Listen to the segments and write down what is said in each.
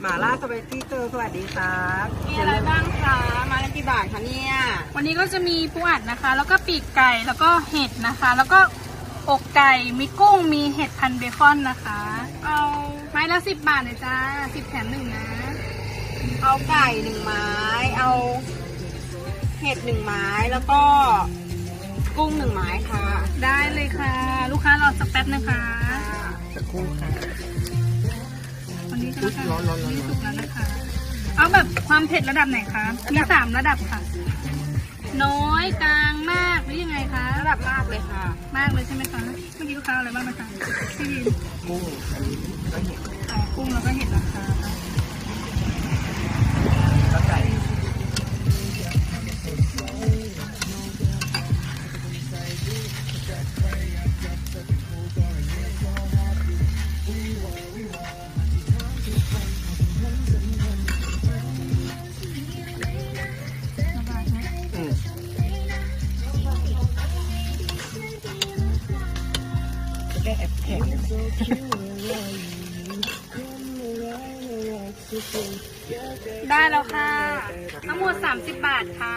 หมาล่าสไปซี่เกิร์ลสวัสดีครับมีอะไรบ้างคะมาละกี่บาทคะเนี่ย วันนี้ก็จะมีปูอัดนะคะ แล้วก็ปีกไก่แล้วก็เห็ดนะคะ แล้วก็อกไก่มีกุ้งมีเห็ดพันเบคอนนะคะ เอาไม้ละสิบบาทเลยจ้าสิบแถมหนึ่งนะ เอาไก่หนึ่งไม้ เอาเห็ดหนึ่งไม้แล้วก็กุ้งหนึ่งไม้ค่ะ ได้เลยค่ะ ลูกค้ารอสักแป๊บนะคะสักครู่ค่ะ วันนี้จะนะคะร้อนร้อนร้อน นี่สุกแล้วนะคะ เอาแบบความเผ็ดระดับไหนคะ มีสามระดับค่ะ น้อยกลางมากหรือยังไงคะ ระดับมากเลยค่ะ มากเลยใช่ไหมคะ เมื่อกี้ลูกค้าเอาอะไรบ้างนะคะที่ยืนกุ้งอันนี้ก็เห็น แค่แอบแข็งได้แล้วค่ะ ทั้งหมด 30 บาทค่ะ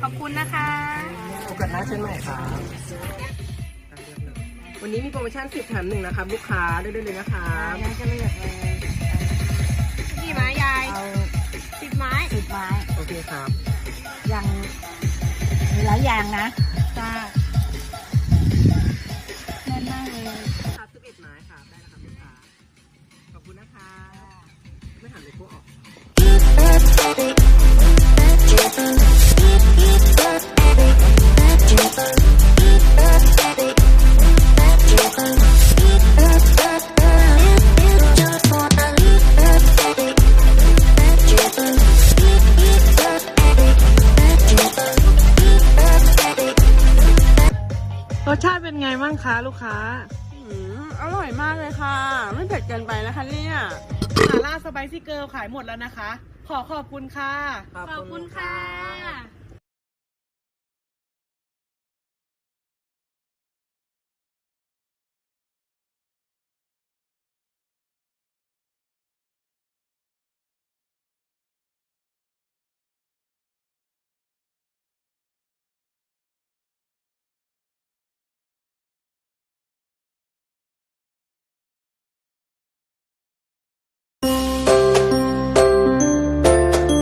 ขอบคุณนะคะโอกาสหน้าเช่นใหม่ครับวันนี้มีโปรโมชั่น10แถมหนึ่งนะครับลูกค้าได้ด้เลยนะครับยังจะเลือกเลยกี่ไม้ยายเอาสิบไม้สิบไม้ โอเคครับ ยังมีหลายอย่างนะจ้า รสชาติเป็นไงบ้างคะลูกค้า อืมอร่อยมากเลยค่ะ ไม่เผ็ดเกินไปนะคะเนี่ย หมาล่าสไปซี่เกิร์ลขายหมดแล้วนะคะ ขอขอบคุณค่ะ ขอบคุณค่ะ